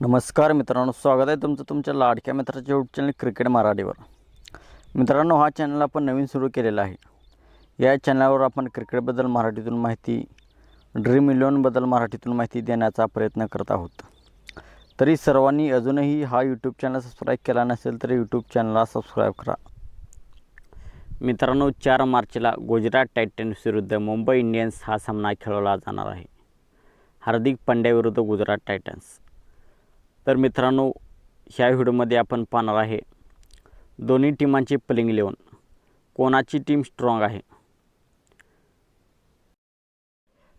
नमस्कार मित्रांनो स्वागत आहे तुमचं तुमच्या लाडक्या मित्राच्या यूट्यूब चॅनल क्रिकेट मराठीवर. मित्रांनो हा चॅनल आपण नवीन सुरू केलेला आहे. या चॅनलवर आपण क्रिकेटबद्दल मराठीतून माहिती ड्रीम इलेवनबद्दल मराठीतून माहिती देण्याचा प्रयत्न करत आहोत. तरी सर्वांनी अजूनही हा यूट्यूब चॅनल सबस्क्राईब केला नसेल तर यूट्यूब चॅनलला सबस्क्राईब करा. मित्रांनो चार मार्चला गुजरात टायटन्स विरुद्ध मुंबई इंडियन्स हा सामना खेळवला जाणार आहे. हार्दिक पांड्या विरुद्ध गुजरात टायटन्स. तर मित्रांनो ह्या व्हिडिओमध्ये आपण पाहणार आहे दोन्ही टीमांची प्लेइंग इलेवन कोणाची टीम स्ट्रॉंग आहे?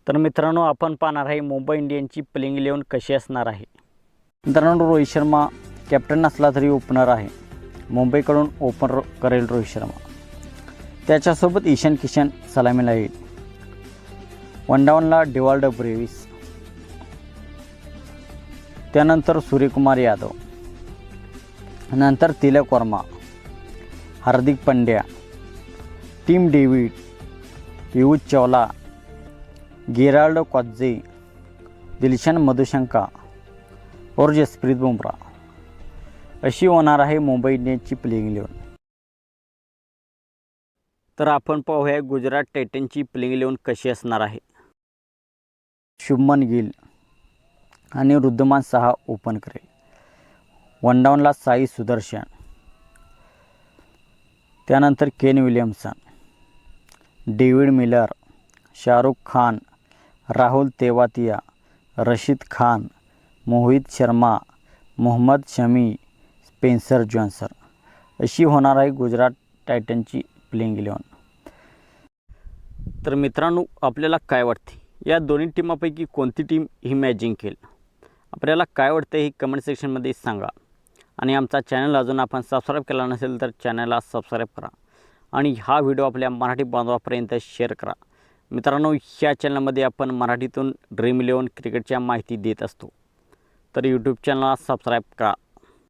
तर मित्रांनो आपण पाहणार आहे मुंबई इंडियन्सची प्लेइंग इलेवन कशी असणार आहे. मित्रांनो रोहित शर्मा कॅप्टन नसला तरी ओपनर आहे. मुंबईकडून ओपनर करेल रोहित शर्मा. त्याच्यासोबत ईशान किशन सलामीला येईल. वन डाऊनला डिवाल्ड ब्रेविस. त्यानंतर सूर्यकुमार यादव. नंतर Tilak Varma Hardik Pandya Tim David Piyush Chawla Gerald Coetzee Dilshan Madushanka और जसप्रीत बुमराह. अशी होणार आहे मुंबई इंडियन्सची प्लेइंग इलेवन तर आपण पाहूया गुजरात टायटनची प्लेइंग इलेवन कशी असणार आहे. शुभमन गिल आणि वृद्धमान सहा ओपन करेल. वन डाऊनला साई सुदर्शन. त्यानंतर Kane Williamson. David Miller Shahrukh Khan Rahul Tewatia Rashid Khan Mohit Sharma Mohammed Shami Spencer Johnson. अशी होणार आहे गुजरात टायटनची प्लेइंग इलेवन तर मित्रांनो आपल्याला काय वाटते? या दोन्ही टीमापैकी कोणती टीम ही मॅच जिंकेल आपल्याला काय वाटतं हे कमेंट सेक्शनमध्ये सांगा. आणि आमचा चॅनल अजून आपण सबस्क्राईब केला नसेल तर चॅनलला सबस्क्राईब करा. आणि हा व्हिडिओ आपल्या मराठी बांधवापर्यंत शेअर करा. मित्रांनो ह्या चॅनलमध्ये आपण मराठीतून ड्रीम इलेवन क्रिकेटच्या माहिती देत असतो. तर यूट्यूब चॅनलला सबस्क्राईब करा.